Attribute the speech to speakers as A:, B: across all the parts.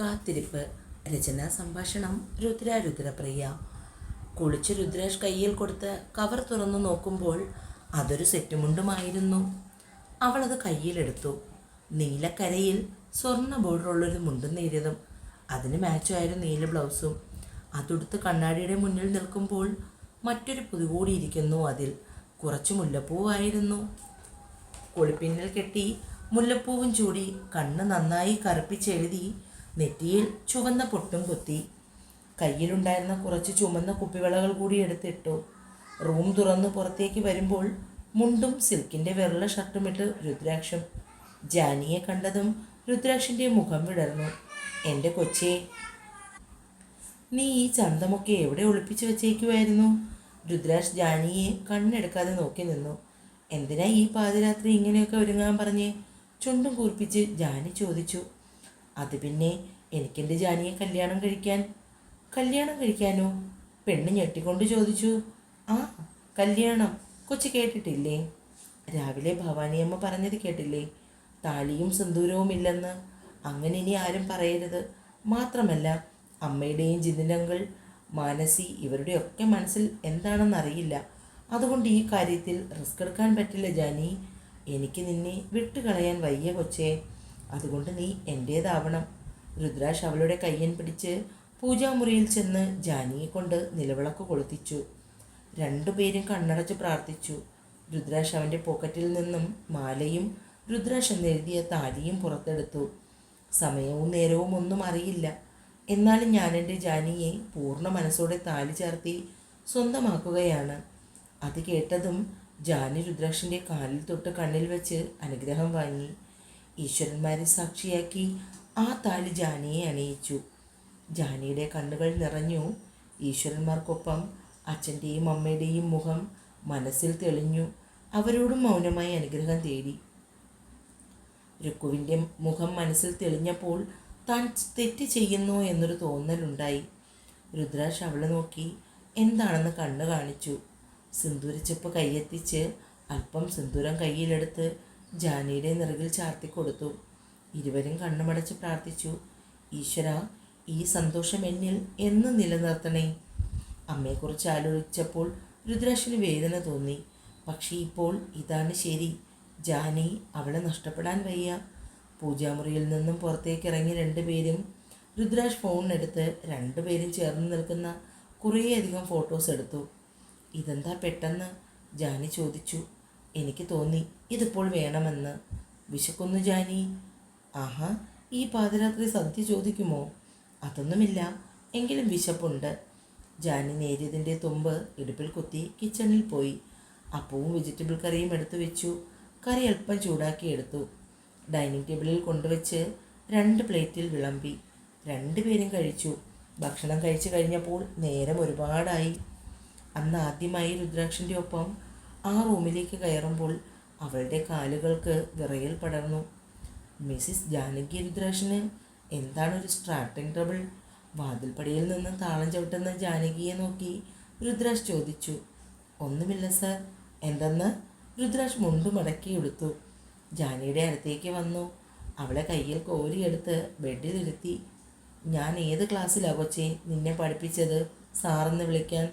A: കാത്തിരിപ്പ്. രചന സംഭാഷണം രുദ്ര രുദ്രപ്രിയ. കുളിച്ച് രുദ്രേഷ് കയ്യിൽ കൊടുത്ത് കവർ തുറന്നു നോക്കുമ്പോൾ അതൊരു സെറ്റുമുണ്ടുമായിരുന്നു. അവളത് കയ്യിലെടുത്തു. നീലക്കരയിൽ സ്വർണ ബോർഡറുള്ളൊരു മുണ്ടും നേരിയതും. അതിന് മാച്ചായിരുന്നു നീല ബ്ലൗസും. അതെടുത്ത് കണ്ണാടിയുടെ മുന്നിൽ നിൽക്കുമ്പോൾ മറ്റൊരു പുതുകൂടിയിരിക്കുന്നു അതിൽ. കുറച്ച് മുല്ലപ്പൂവായിരുന്നു. കുളിപ്പിന്നിൽ കെട്ടി മുല്ലപ്പൂവും ചൂടി കണ്ണ് നന്നായി കറുപ്പിച്ചെഴുതി നെറ്റിയിൽ ചുവന്ന പൊട്ടും കുത്തി. കയ്യിലുണ്ടായിരുന്ന കുറച്ച് ചുമന്ന കുപ്പിവളകൾ കൂടി എടുത്തിട്ടു. റൂം തുറന്ന് പുറത്തേക്ക് വരുമ്പോൾ മുണ്ടും സിൽക്കിന്റെ ഷർട്ടും ഷർട്ടുമിട്ട് രുദ്രാക്ഷം. ജാനിയെ കണ്ടതും രുദ്രാക്ഷന്റെ മുഖം വിടർന്നു. എന്റെ കൊച്ചേ നീ ഈ ചന്തമൊക്കെ എവിടെ ഒളിപ്പിച്ചു വെച്ചേക്കുമായിരുന്നു രുദ്രാക്ഷ് ജാനിയെ കണ്ണെടുക്കാതെ നോക്കി നിന്നു. എന്തിനാ ഈ പാതിരാത്രി ഇങ്ങനെയൊക്കെ ഒരുങ്ങാൻ പറഞ്ഞ്? ചുണ്ടും കൂർപ്പിച്ച് ജാനി ചോദിച്ചു. അത് പിന്നെ എനിക്കെന്റെ ജാനിയെ കല്യാണം കഴിക്കാൻ? കല്യാണം കഴിക്കാനോ? പെണ്ണ് ഞെട്ടിക്കൊണ്ട് ചോദിച്ചു. ആ കല്യാണം. കൊച്ചു കേട്ടിട്ടില്ലേ? രാവിലെ ഭവാനിയമ്മ പറഞ്ഞത് കേട്ടില്ലേ? താലിയും സിന്ദൂരവും ഇല്ലെന്ന്. അങ്ങനെ ഇനി ആരും പറയരുത്. മാത്രമല്ല അമ്മയുടെയും ജിതിനങ്ങൾ മാനസി ഇവരുടെയൊക്കെ മനസ്സിൽ എന്താണെന്നറിയില്ല. അതുകൊണ്ട് ഈ കാര്യത്തിൽ റിസ്ക് എടുക്കാൻ പറ്റില്ല ജാനി. എനിക്ക് നിന്നെ വിട്ടുകളയാൻ വയ്യ കൊച്ചേ. അതുകൊണ്ട് നീ എന്റേതാവണം രുദ്രാഷ് അവളുടെ കയ്യൻ പിടിച്ച് പൂജാമുറിയിൽ ചെന്ന് ജാനിയെ കൊണ്ട് നിലവിളക്ക് കൊളുത്തിച്ചു. രണ്ടുപേരും കണ്ണടച്ച് പ്രാർത്ഥിച്ചു. രുദ്രാഷ് അവന്റെ പോക്കറ്റിൽ നിന്നും മാലയും രുദ്രാഷ് എന്നെഴുതിയ താലിയും പുറത്തെടുത്തു. സമയവും നേരവും ഒന്നും അറിയില്ല. എന്നാലും ഞാൻ എന്റെ ജാനിയെ പൂർണ മനസ്സോടെ താലി ചേർത്തി സ്വന്തമാക്കുകയാണ്. അത് കേട്ടതും ജാനി രുദ്രാഷിന്റെ കാലിൽ തൊട്ട് കണ്ണിൽ വെച്ച് അനുഗ്രഹം വാങ്ങി. ഈശ്വരന്മാരെ സാക്ഷിയാക്കി ആ താലി ജാനിയെ അണിയിച്ചു. ജാനിയുടെ കണ്ണുകൾ നിറഞ്ഞു. ഈശ്വരന്മാർക്കൊപ്പം അച്ഛന്റെയും അമ്മയുടെയും മുഖം മനസ്സിൽ തെളിഞ്ഞു. അവരോടും മൗനമായി അനുഗ്രഹം തേടി. രുക്കുവിന്റെ മുഖം മനസ്സിൽ തെളിഞ്ഞപ്പോൾ താൻ തെറ്റ് ചെയ്യുന്നു എന്നൊരു തോന്നലുണ്ടായി. രുദ്രാഷ് അവളെ നോക്കി എന്താണെന്ന് കണ്ണു കാണിച്ചു. സിന്ദൂരച്ചെപ്പ് കൈയെത്തിച്ച് അല്പം സിന്ദൂരം കയ്യിലെടുത്ത് ജാനിയുടെ നിറകിൽ ചാർത്തിക്കൊടുത്തു ഇരുവരും കണ്ണുമടച്ച് പ്രാർത്ഥിച്ചു ഈശ്വര ഈ സന്തോഷം എന്നിൽ എന്ന് നിലനിർത്തണേ. അമ്മയെക്കുറിച്ച് ആലോചിച്ചപ്പോൾ രുദ്രാക്ഷന് വേദന തോന്നി. പക്ഷേ ഇപ്പോൾ ഇതാണ് ശരി. ജാനി അവളെ നഷ്ടപ്പെടാൻ വയ്യ. പൂജാമുറിയിൽ നിന്നും പുറത്തേക്ക് ഇറങ്ങി രണ്ടുപേരും രുദ്രാഷ് ഫോണിനെടുത്ത് രണ്ടുപേരും ചേർന്ന് നിൽക്കുന്ന കുറേയധികം ഫോട്ടോസ് എടുത്തു. ഇതെന്താ പെട്ടെന്ന്? ജാനി ചോദിച്ചു. എനിക്ക് തോന്നി ഇതിപ്പോൾ വേണമെന്ന്. വിശക്കുന്നു ജാനി. ആഹാ ഈ പാതിരാത്രി സദ്യ ചോദിക്കുമോ? അതൊന്നുമില്ല. എങ്കിലും വിശപ്പുണ്ട്. ജാനി നേരിയതിന്റെ തുമ്പ് ഇടുപ്പിൽ കുത്തി കിച്ചണിൽ പോയി. അപ്പവും വെജിറ്റബിൾ കറിയും എടുത്തു വെച്ചു. കറി അല്പം ചൂടാക്കി എടുത്തു. ഡൈനിങ് ടേബിളിൽ കൊണ്ടുവച്ച് രണ്ട് പ്ലേറ്റിൽ വിളമ്പി. രണ്ടുപേരും കഴിച്ചു. ഭക്ഷണം കഴിച്ചു കഴിഞ്ഞപ്പോൾ നേരം ഒരുപാടായി. അന്ന് ആദ്യമായി രുദ്രാക്ഷന്റെ ഒപ്പം ആ റൂമിലേക്ക് കയറുമ്പോൾ അവളുടെ കാലുകൾക്ക് വിറയൽ പടർന്നു. മിസ്സിസ് ജാനകി രുദ്രാക്ഷന് എന്താണ് ഒരു സ്റ്റാർട്ടിംഗ് ട്രബിൾ? വാതിൽപ്പടിയിൽ നിന്ന് താളം ചവിട്ടുന്ന ജാനകിയെ നോക്കി രുദ്രാഷ് ചോദിച്ചു. ഒന്നുമില്ല സർ. എന്തെന്ന്? രുദ്രാഷ് മുണ്ടു മടക്കി എടുത്തു. ജാനിയുടെ അടുത്തേക്ക് വന്നു. അവളെ കയ്യിൽ കോരിയെടുത്ത് ബെഡിലിരുത്തി ഞാൻ ഏത് ക്ലാസ്സിലാ കൊച്ചേ? നിന്നെ പഠിപ്പിച്ചത് സാറെന്ന് വിളിക്കാൻ.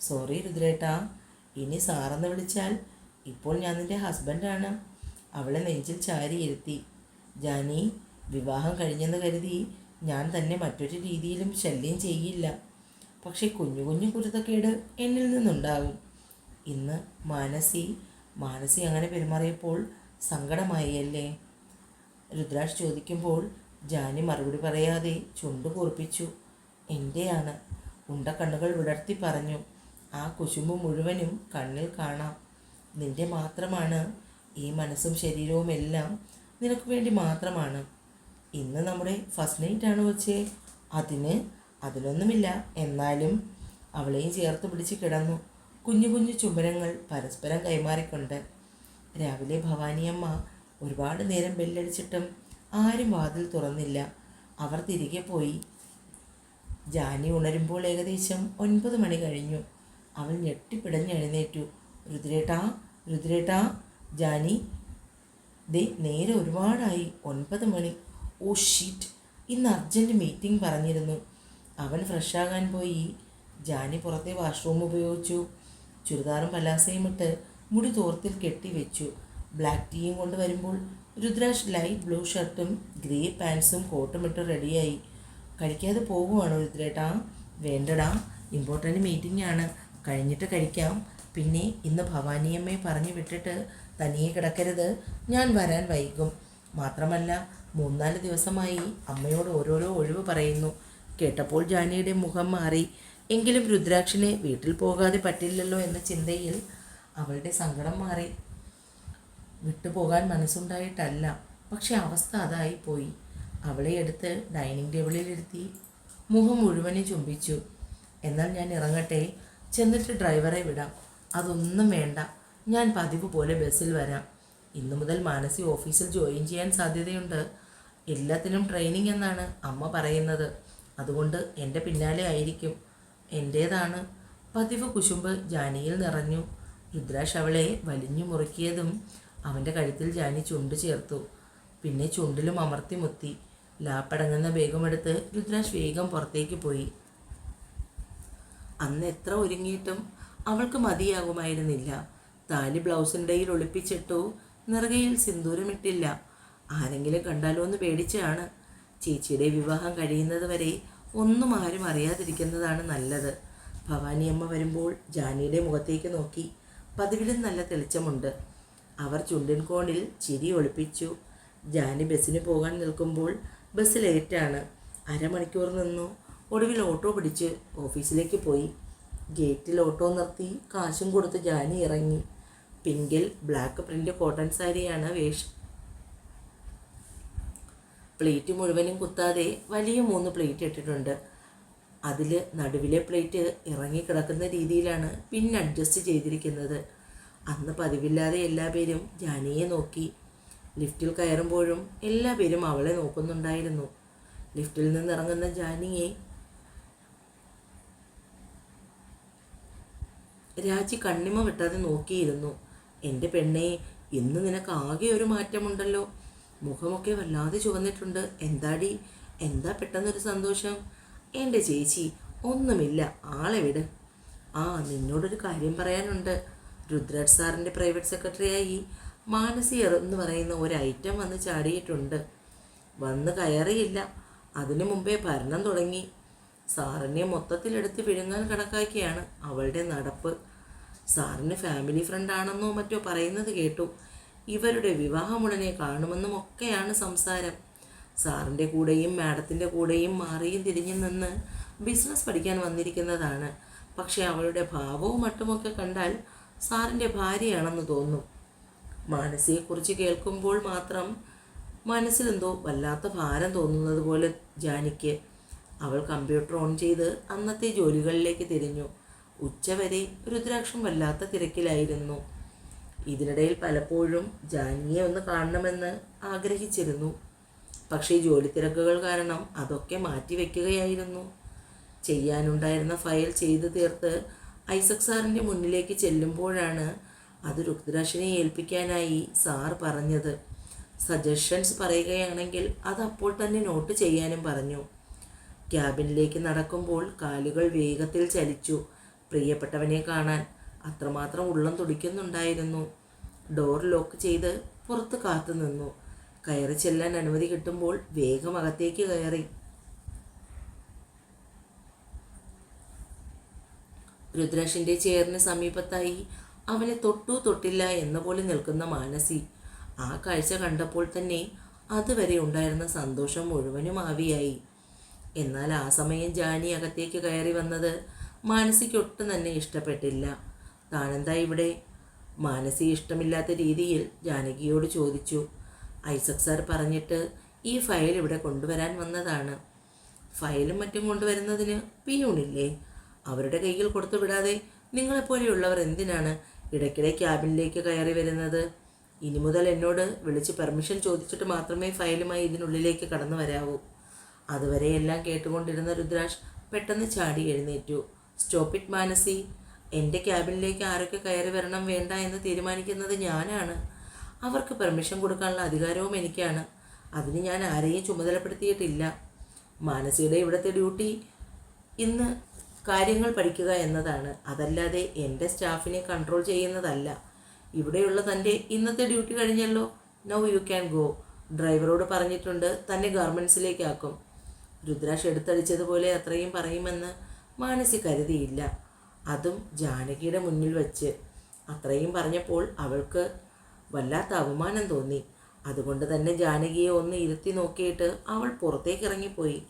A: സോറി രുദ്രേട്ടാ. ഇനി സാറെന്ന് വിളിച്ചാൽ? ഇപ്പോൾ ഞാൻ നിന്റെ ഹസ്ബൻഡാണ്. അവളെ നെഞ്ചിൽ ചാരി ഇരുത്തി. ജാനി വിവാഹം കഴിഞ്ഞെന്ന് കരുതി ഞാൻ തന്നെ മറ്റൊരു രീതിയിലും ശല്യം ചെയ്യില്ല. പക്ഷേ കുഞ്ഞു കുഞ്ഞു കുരുത്തക്കേട് എന്നിൽ നിന്നുണ്ടാകും. ഇന്ന് മാനസി മാനസി അങ്ങനെ പെരുമാറിയപ്പോൾ സങ്കടമായി അല്ലേ രുദ്രാക്ഷ് ചോദിക്കുമ്പോൾ ജാനി മറുപടി പറയാതെ ചുണ്ടു കൂർപ്പിച്ചു എന്റെയാണ് ഉണ്ട കണ്ണുകൾ വിടർത്തി പറഞ്ഞു. ആ കുശുമ്പ് മുഴുവനും കണ്ണിൽ കാണാം. നിന്റെ മാത്രമാണ് ഈ മനസ്സും ശരീരവും എല്ലാം നിനക്ക് വേണ്ടി മാത്രമാണ്. ഇന്ന് നമ്മുടെ ഫസ്റ്റ് നൈറ്റ് ആണ് വെച്ചേ അതിന് അതിനൊന്നുമില്ല എന്നാലും അവളെയും ചേർത്ത് പിടിച്ച് കിടന്നു. കുഞ്ഞു കുഞ്ഞു ചുംബനങ്ങൾ പരസ്പരം കൈമാറിക്കൊണ്ട്. രാവിലെ ഭവാനിയമ്മ ഒരുപാട് നേരം ബെല്ലടിച്ചിട്ടും ആരും വാതിൽ തുറന്നില്ല. അവർ തിരികെ പോയി. ജാനി ഉണരുമ്പോൾ ഏകദേശം ഒൻപത് മണി കഴിഞ്ഞു. അവൾ ഞെട്ടിപ്പിടഞ്ഞ് എഴുന്നേറ്റു രുദ്രേട്ടാ രുദ്രേട്ടാ ജാനി ദേ നേരെ ഒരുപാടായി. ഒൻപത് മണി. ഓ ഷീറ്റ് ഇന്ന് അർജന്റ് മീറ്റിംഗ് പറഞ്ഞിരുന്നു. അവൻ ഫ്രഷാകാൻ പോയി. ജാനി പുറത്തെ വാഷ്റൂം ഉപയോഗിച്ചു. ചുരിദാറും പലാസയും ഇട്ട് മുടി തോർത്തിൽ കെട്ടി വെച്ചു. ബ്ലാക്ക് ടീയും കൊണ്ട് വരുമ്പോൾ രുദ്രാഷ് ലൈറ്റ് ബ്ലൂ ഷർട്ടും ഗ്രേ പാൻസും കോട്ടും ഇട്ട് റെഡിയായി. കഴിക്കാതെ പോകുവാണോ രുദ്രേട്ടാ? വേണ്ടടാ. ഇമ്പോർട്ടന്റ് മീറ്റിംഗ് ആണ്. കഴിഞ്ഞിട്ട് കഴിക്കാം. പിന്നെ ഇന്ന് ഭവാനിയമ്മയെ പറഞ്ഞു വിട്ടിട്ട് തനിയെ കിടക്കരുത്. ഞാൻ വരാൻ വൈകും. മാത്രമല്ല മൂന്നാൽ ദിവസമായി അമ്മയോട് ഓരോരോ ഒഴിവ് പറയുന്നു. കേട്ടപ്പോൾ ജാനിയുടെ മുഖം മാറി. എങ്കിലും രുദ്രാക്ഷിനെ വീട്ടിൽ പോകാതെ പറ്റില്ലല്ലോ എന്ന ചിന്തയിൽ അവളുടെ സങ്കടം മാറി. വിട്ടുപോകാൻ മനസ്സുണ്ടായിട്ടല്ല. പക്ഷെ അവസ്ഥ അതായിപ്പോയി. പോയി അവളെ എടുത്ത് ഡൈനിങ് ടേബിളിലിരുത്തി മുഖം മുഴുവനും ചുംബിച്ചു. എന്നാൽ ഞാൻ ഇറങ്ങട്ടെ. ചെന്നിട്ട് ഡ്രൈവറെ വിടാം. അതൊന്നും വേണ്ട. ഞാൻ പതിവ് പോലെ ബസ്സിൽ വരാം. ഇന്നു മുതൽ മാനസി ഓഫീസിൽ ജോയിൻ ചെയ്യാൻ സാധ്യതയുണ്ട്. എല്ലാത്തിനും ട്രെയിനിങ് എന്നാണ് അമ്മ പറയുന്നത്. അതുകൊണ്ട് എന്റെ പിന്നാലെ ആയിരിക്കും. എന്റേതാണ് പതിവ് കുശുമ്പ് ജാനിയിൽ നിറഞ്ഞു. രുദ്രാഷ് അവളെ വലിഞ്ഞു മുറുക്കിയതും അവന്റെ കഴുത്തിൽ ജാനി ചുണ്ട് ചേർത്തു. പിന്നെ ചുണ്ടിലും അമർത്തി മുത്തി. ലാപ്പടങ്ങുന്ന വേഗമെടുത്ത് രുദ്രാഷ് വേഗം പുറത്തേക്ക് പോയി. അന്ന് എത്ര ഒരുങ്ങിയിട്ടും അവൾക്ക് മതിയാകുമായിരുന്നില്ല. താലി ബ്ലൗസിന്റെയിൽ ഒളിപ്പിച്ചിട്ടു നിറകയിൽ സിന്ദൂരമിട്ടില്ല. ആരെങ്കിലും കണ്ടാലോ എന്ന് പേടിച്ചാണ്. ചേച്ചിയുടെ വിവാഹം കഴിയുന്നത് വരെ ഒന്നും ആരും അറിയാതിരിക്കുന്നതാണ് നല്ലത്. ഭവാനിയമ്മ വരുമ്പോൾ ജാനിയുടെ മുഖത്തേക്ക് നോക്കി പതിവിലും നല്ല തെളിച്ചമുണ്ട്. അവർ ചുണ്ടിൻ കോണിൽ ചിരി ഒളിപ്പിച്ചു. ജാനി ബസ്സിന് പോകാൻ നിൽക്കുമ്പോൾ ബസ് ലേറ്റാണ്. അരമണിക്കൂർ നിന്നു. ഒടുവിൽ ഓട്ടോ പിടിച്ച് ഓഫീസിലേക്ക് പോയി. ഗേറ്റിൽ ഓട്ടോ നിർത്തി കാശും കൊടുത്ത് ജാനി ഇറങ്ങി. പിങ്കിൽ ബ്ലാക്ക് പ്രിന്റ് കോട്ടൺ സാരിയാണ് വേഷം. പ്ലേറ്റ് മുഴുവനും കുത്താതെ വലിയ മൂന്ന് പ്ലേറ്റ് ഇട്ടിട്ടുണ്ട്. അതിൽ നടുവിലെ പ്ലേറ്റ് ഇറങ്ങിക്കിടക്കുന്ന രീതിയിലാണ് പിൻ അഡ്ജസ്റ്റ് ചെയ്തിരിക്കുന്നത്. അന്ന് പതിവില്ലാതെ എല്ലാ പേരും ജാനിയെ നോക്കി. ലിഫ്റ്റിൽ കയറുമ്പോഴും എല്ലാ പേരും അവളെ നോക്കുന്നുണ്ടായിരുന്നു. ലിഫ്റ്റിൽ നിന്നിറങ്ങുന്ന ജാനിയെ രാജി കണ്ണിമ വിട്ടാതെ നോക്കിയിരുന്നു. എന്റെ പെണ്ണെ ഇന്ന് നിനക്ക് ആകെ ഒരു മാറ്റമുണ്ടല്ലോ. മുഖമൊക്കെ വല്ലാതെ ചുവന്നിട്ടുണ്ട്. എന്താടി? എന്താ പെട്ടെന്നൊരു സന്തോഷം? എന്റെ ചേച്ചി ഒന്നുമില്ല. ആളെ വിട്. ആ നിന്നോടൊരു കാര്യം പറയാനുണ്ട്. രുദ്രാജ് സാറിന്റെ പ്രൈവറ്റ് സെക്രട്ടറിയായി. മാനസിയർ എന്ന് പറയുന്ന ഒരു ഐറ്റം വന്ന് ചാടിയിട്ടുണ്ട്. വന്ന് കയറിയില്ല. അതിനു മുമ്പേ ഭരണം തുടങ്ങി. സാറിനെ മൊത്തത്തിലെടുത്ത് വിഴുങ്ങാൻ കണക്കാക്കിയാണ് അവളുടെ നടപ്പ്. സാറിന് ഫാമിലി ഫ്രണ്ടാണെന്നോ മറ്റോ പറയുന്നത് കേട്ടു. ഇവരുടെ വിവാഹമുടനെ കാണുമെന്നും ഒക്കെയാണ് സംസാരം. സാറിന്റെ കൂടെയും മാഡത്തിന്റെ കൂടെയും മാറിയും തിരിഞ്ഞു നിന്ന് ബിസിനസ് പഠിക്കാൻ വന്നിരിക്കുന്നതാണ്. പക്ഷേ അവളുടെ ഭാവവും മട്ടുമൊക്കെ കണ്ടാൽ സാറിന്റെ ഭാര്യയാണെന്ന് തോന്നും. മാനസിയെക്കുറിച്ച് കേൾക്കുമ്പോൾ മാത്രം മനസ്സിലെന്തോ വല്ലാത്ത ഭാരം തോന്നുന്നത് പോലെ ജാനിക്ക്. അവൾ കമ്പ്യൂട്ടർ ഓൺ ചെയ്ത് അന്നത്തെ ജോലികളിലേക്ക് തിരിഞ്ഞു. ഉച്ചവരെ രുദ്രാക്ഷം വല്ലാത്ത തിരക്കിലായിരുന്നു. ഇതിനിടയിൽ പലപ്പോഴും ജാനിയെ ഒന്ന് കാണണമെന്ന് ആഗ്രഹിച്ചിരുന്നു. പക്ഷേ ജോലി തിരക്കുകൾ കാരണം അതൊക്കെ മാറ്റിവെക്കുകയായിരുന്നു ചെയ്യാനുണ്ടായിരുന്ന ഫയൽ ചെയ്തു തീർത്ത് ഐസക് സാറിന്റെ മുന്നിലേക്ക് ചെല്ലുമ്പോഴാണ് അത് രുദ്രാക്ഷനെ ഏൽപ്പിക്കാനായി സാർ പറഞ്ഞത്. സജഷൻസ് പറയുകയാണെങ്കിൽ അത് അപ്പോൾ തന്നെ നോട്ട് ചെയ്യാനും പറഞ്ഞു. ക്യാബിനിലേക്ക് നടക്കുമ്പോൾ കാലുകൾ വേഗത്തിൽ ചലിച്ചു. പ്രിയപ്പെട്ടവനെ കാണാൻ അത്രമാത്രം ഉള്ളം തുടിക്കുന്നുണ്ടായിരുന്നു. ഡോർ ലോക്ക് ചെയ്ത് പുറത്ത് കാത്തു നിന്നു. കയറി ചെല്ലാൻ അനുമതി കിട്ടുമ്പോൾ വേഗം അകത്തേക്ക് കയറി. രുദ്രാഷിന്റെ ചെയറിന് സമീപത്തായി അവനെ തൊട്ടു തൊട്ടില്ല എന്ന പോലെ നിൽക്കുന്ന മാനസി ആ കാഴ്ച കണ്ടപ്പോൾ തന്നെ അതുവരെ ഉണ്ടായിരുന്ന സന്തോഷം മുഴുവനും ആവിയായി. എന്നാൽ ആ സമയം ജാനി അകത്തേക്ക് കയറി വന്നത് മാനസിക്ക് ഒട്ടും തന്നെ ഇഷ്ടപ്പെട്ടില്ല. താനെന്താ ഇവിടെ? മാനസി ഇഷ്ടമില്ലാത്ത രീതിയിൽ ജാനകിയോട് ചോദിച്ചു. ഐസക് സാർ പറഞ്ഞിട്ട് ഈ ഫയൽ ഇവിടെ കൊണ്ടുവരാൻ വന്നതാണ്. ഫയലും മറ്റും കൊണ്ടുവരുന്നതിന് പിയൂണില്ലേ? അവരുടെ കയ്യിൽ കൊടുത്തു വിടാതെ നിങ്ങളെപ്പോലെയുള്ളവർ എന്തിനാണ് ഇടയ്ക്കിടെ ക്യാബിനിലേക്ക് കയറി വരുന്നത്? ഇനി മുതൽ എന്നോട് വിളിച്ച് പെർമിഷൻ ചോദിച്ചിട്ട് മാത്രമേ ഫയലുമായി ഇതിനുള്ളിലേക്ക് കടന്നു വരാവൂ. അതുവരെ എല്ലാം കേട്ടുകൊണ്ടിരുന്ന രുദ്രാഷ് പെട്ടെന്ന് ചാടി എഴുന്നേറ്റു. Stop it Manasi. എന്റെ ക്യാബിനിലേക്ക് ആരൊക്കെ കയറി വരണം വേണ്ട എന്ന് തീരുമാനിക്കുന്നത് ഞാനാണ്. അവർക്ക് പെർമിഷൻ കൊടുക്കാനുള്ള അധികാരവും എനിക്കാണ്. അതിന് ഞാൻ ആരെയും ചുമതലപ്പെടുത്തിയിട്ടില്ല. മാനസിയുടെ ഇവിടുത്തെ ഡ്യൂട്ടി ഇന്ന് കാര്യങ്ങൾ പഠിക്കുക എന്നതാണ്. അതല്ലാതെ എന്റെ സ്റ്റാഫിനെ കൺട്രോൾ ചെയ്യുന്നതല്ല. ഇവിടെയുള്ള തന്റെ ഇന്നത്തെ ഡ്യൂട്ടി കഴിഞ്ഞല്ലോ. നൗ യു ക്യാൻ ഗോ ഡ്രൈവറോട് പറഞ്ഞിട്ടുണ്ട്. തന്നെ ഗാർമെൻസിലേക്കാക്കും രുദ്രാഷ് എടുത്തടിച്ചതുപോലെ അത്രയും പറയുമെന്ന് മാനസി കരുതിയില്ല അതും ജാനകിയുടെ മുന്നിൽ വച്ച്. അത്രയും പറഞ്ഞപ്പോൾ അവൾക്ക് വല്ലാത്ത അപമാനം തോന്നി. അതുകൊണ്ട് തന്നെ ജാനകിയെ ഒന്ന് ഇരുത്തി നോക്കിയിട്ട് അവൾ പുറത്തേക്ക് ഇറങ്ങിപ്പോയി.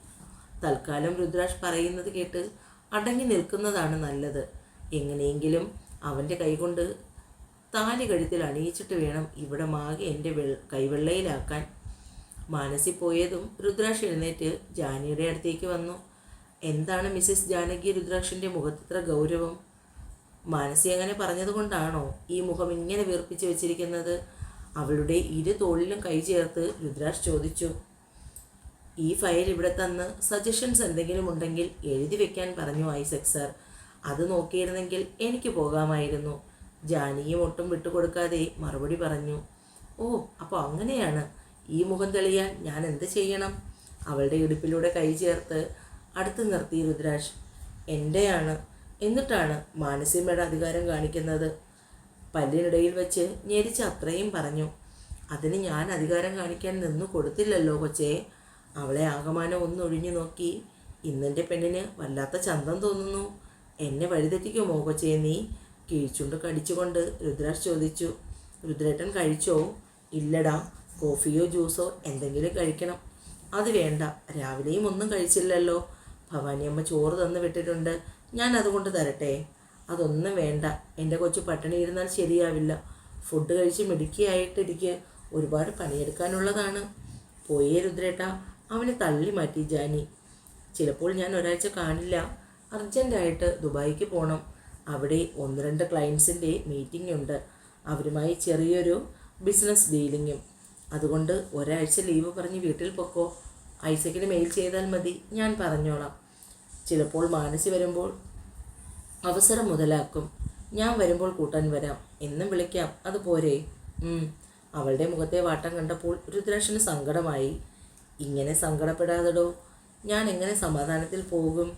A: തൽക്കാലം രുദ്രാക്ഷ് പറയുന്നത് കേട്ട് അടങ്ങി നിൽക്കുന്നതാണ് നല്ലത്. എങ്ങനെയെങ്കിലും അവന്റെ കൈകൊണ്ട് താലി കഴുത്തിൽ അണിയിച്ചിട്ട് വേണം ഇവിടെ മാകെ എന്റെ വെൾ കൈവെള്ളയിലാക്കാൻ. മാനസി പോയതും രുദ്രാക്ഷ് എഴുന്നേറ്റ് ജാനിയുടെ അടുത്തേക്ക് വന്നു. എന്താണ് മിസ്സസ് ജാനകി രുദ്രാഷിന്റെ മുഖത്തിത്ര ഗൗരവം? മാനസി അങ്ങനെ പറഞ്ഞതുകൊണ്ടാണോ ഈ മുഖം ഇങ്ങനെ വീർപ്പിച്ച് വെച്ചിരിക്കുന്നത്? അവളുടെ ഇരു തോളിലും കൈ ചേർത്ത് രുദ്രാക്ഷ് ചോദിച്ചു. ഈ ഫയൽ ഇവിടെ തന്ന് സജഷൻസ് എന്തെങ്കിലും ഉണ്ടെങ്കിൽ എഴുതി വെക്കാൻ പറഞ്ഞു ഐസക് സർ. അത് നോക്കിയിരുന്നെങ്കിൽ എനിക്ക് പോകാമായിരുന്നു. ജാനിയും ഒട്ടും വിട്ടുകൊടുക്കാതെ മറുപടി പറഞ്ഞു. ഓ അപ്പോൾ അങ്ങനെയാണ്. ഈ മുഖം തെളിയാൻ ഞാൻ എന്ത് ചെയ്യണം? അവളുടെ ഇടുപ്പിലൂടെ കൈ ചേർത്ത് അടുത്ത് നിർത്തി രുദ്രാഷ് എന്റെയാണ് എന്നിട്ടാണ് മാനസികയുടെ അധികാരം കാണിക്കുന്നത്. പല്ലിനിടയിൽ വെച്ച് ഞെരിച്ച് അത്രയും പറഞ്ഞു. അതിന് ഞാൻ അധികാരം കാണിക്കാൻ നിന്നു കൊടുത്തില്ലല്ലോ കൊച്ചേ. അവളെ ആകമാനം ഒന്നൊഴിഞ്ഞു നോക്കി. ഇന്നെന്റെ പെണ്ണിന് വല്ലാത്ത ചന്തം തോന്നുന്നു. എന്നെ വഴിതെറ്റിക്കുമോ കൊച്ചേ നീ? കീഴ്ച്ചുണ്ട് കടിച്ചുകൊണ്ട് രുദ്രാഷ് ചോദിച്ചു. രുദ്രേട്ടൻ കഴിച്ചോ? ഇല്ലടാ. കോഫിയോ ജ്യൂസോ എന്തെങ്കിലും കഴിക്കണം. അത് വേണ്ട. രാവിലെയും ഒന്നും കഴിച്ചില്ലല്ലോ. ഭവാനിയമ്മ ചോറ് തന്നു വിട്ടിട്ടുണ്ട്. ഞാൻ അതുകൊണ്ട് തരട്ടെ. അതൊന്നും വേണ്ട. എന്റെ കൊച്ചു പട്ടിണി ഇരുന്നാൽ ശരിയാവില്ല. ഫുഡ് കഴിച്ച് മിടുക്കിയായിട്ടിരിക്കുക ഒരുപാട് പണിയെടുക്കാനുള്ളതാണ്. പോയേ രുദ്രേട്ട. അവനെ തള്ളി മാറ്റി ജാനി. ചിലപ്പോൾ ഞാൻ ഒരാഴ്ച കാണില്ല. അർജന്റായിട്ട് ദുബായിക്ക് പോകണം അവിടെ ഒന്ന് രണ്ട് ക്ലയൻസിന്റെ മീറ്റിംഗ് ഉണ്ട്. അവരുമായി ചെറിയൊരു ബിസിനസ് ഡീലിങ്ങും അതുകൊണ്ട് ഒരാഴ്ച ലീവ് പറഞ്ഞ് വീട്ടിൽ പൊക്കോ. ഐസക്കിന് മെയിൽ ചെയ്താൽ മതി. ഞാൻ പറഞ്ഞോളാം. ചിലപ്പോൾ മാനസി വരുമ്പോൾ അവസരം മുതലാക്കും. ഞാൻ വരുമ്പോൾ കൂട്ടാൻ വരാം. എന്നും വിളിക്കാം. അതുപോരെ അവളുടെ മുഖത്തെ വാട്ടം കണ്ടപ്പോൾ രുദ്രാക്ഷന് സങ്കടമായി. ഇങ്ങനെ സങ്കടപ്പെടാതെടോ. ഞാൻ എങ്ങനെ സമാധാനത്തിൽ പോകും?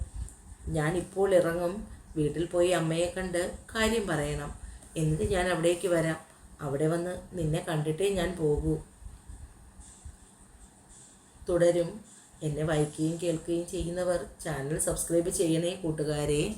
A: ഞാൻ ഇപ്പോൾ ഇറങ്ങും. വീട്ടിൽ പോയി അമ്മയെ കണ്ട് കാര്യം പറയണം. എന്നിട്ട് ഞാൻ അവിടേക്ക് വരാം. അവിടെ വന്ന് നിന്നെ കണ്ടിട്ടേ ഞാൻ പോകൂ. തുടരും. എന്നെ വായിക്കുകയും കേൾക്കുകയും ചെയ്യുന്നവർ ചാനൽ സബ്സ്ക്രൈബ് ചെയ്യണേ കൂട്ടുകാരെ.